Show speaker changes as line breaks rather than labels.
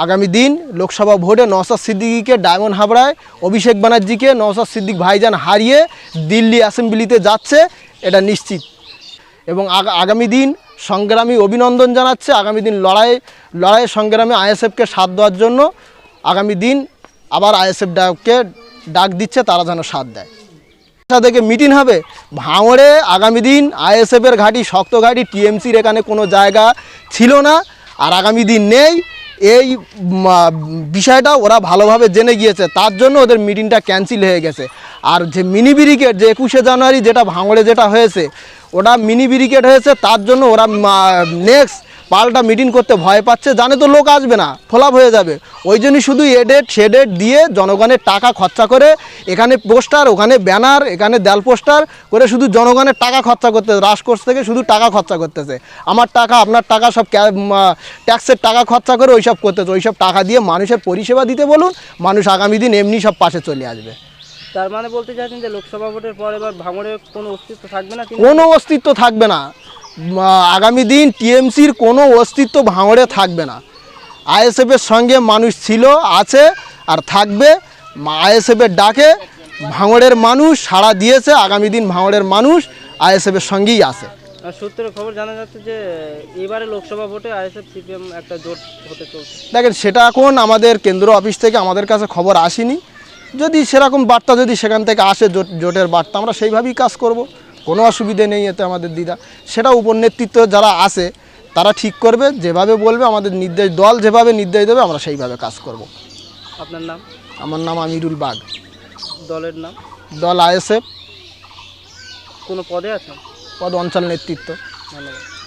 আগামী দিন লোকসভা ভোটে নওসাদ সিদ্দিকিকে ডায়মন্ড হাবড়ায় অভিষেক ব্যানার্জিকে নওসাদ সিদ্দিক ভাইজান হারিয়ে দিল্লি অ্যাসেম্বলিতে যাচ্ছে, এটা নিশ্চিত। এবং আগা- আগামী দিন সংগ্রামী অভিনন্দন জানাচ্ছে, আগামী দিন লড়াই লড়াই সংগ্রামে আইএসএফকে সাথ দেওয়ার জন্য। আগামী দিন আবার আইএসএফ ডাককে ডাক দিচ্ছে, তারা যেন সাথ দেয়। থেকে মিটিং হবে। ভাঙড়ে আগামী দিন আইএসএফের ঘাঁটি, শক্ত ঘাঁটি, টিএমসির এখানে কোনো জায়গা ছিল না। আর আগামী দিন নেই। এই বিষয়টা ওরা ভালোভাবে জেনে গিয়েছে। তার জন্য ওদের মিটিংটা ক্যান্সেল হয়ে গেছে। আর যে মিনি ব্রিগেড, যে একুশে জানুয়ারি যেটা ভাঙড়ে যেটা হয়েছে, ওটা মিনি ব্রিগেড হয়েছে, তার জন্য ওরা নেক্সট পাল্টা মিটিং করতে ভয় পাচ্ছে জানে তো লোক আসবে না ফলাপ হয়ে যাবে। ওই জন্যই শুধু এডেট শেডেট দিয়ে জনগণের টাকা খরচা করে এখানে পোস্টার ওখানে ব্যানার এখানে দেয়াল পোস্টার করে শুধু জনগণের টাকা খরচা করতে রাসকোর্স থেকে শুধু টাকা খরচা করতেছে। আমার টাকা আপনার টাকা সব ট্যাক্সের টাকা খরচা করে ওইসব করতেছে। ওইসব টাকা দিয়ে মানুষের পরিষেবা দিতে বলুন মানুষ আগামী দিন এমনি সব পাশে চলে আসবে।
তার মানে বলতে চাইছেন যে লোকসভা ভোটের পর এবার ভাঙড়ে কোনো অস্তিত্ব থাকবে না
কোনো অস্তিত্ব থাকবে না। আগামী দিন টিএমসির কোনো অস্তিত্ব ভাঙড়ে থাকবে না। আইএসএফের সঙ্গে মানুষ ছিল আছে আর থাকবে। আইএসএফের ডাকে ভাঙড়ের মানুষ সাড়া দিয়েছে আগামী দিন ভাঙড়ের মানুষ আইএসএফের সঙ্গেই আছে।
আর খবর জানা যাচ্ছে যে এবারে লোকসভা ভোটে আইএসএফ সিপিএম একটা জোট হতে চলছে।
দেখেন সেটা এখন আমাদের কেন্দ্র অফিস থেকে আমাদের কাছে খবর আসেনি। যদি সেরকম বার্তা যদি সেখান থেকে আসে জোট জোটের বার্তা আমরা সেইভাবেই কাজ করব। কোনো অসুবিধে নেই এতে আমাদের দিদা। সেটা উপর নেতৃত্ব যারা আছে তারা ঠিক করবে যেভাবে বলবে আমাদের নির্দেশ দল যেভাবে নির্দেশ দেবে আমরা সেইভাবে কাজ করব।
আপনার নাম?
আমার নাম আমিরুল বাগ।
দলের নাম?
দল আইএসএফ।
কোনো পদে আছেন?
পদ অঞ্চল নেতৃত্ব।
ধন্যবাদ।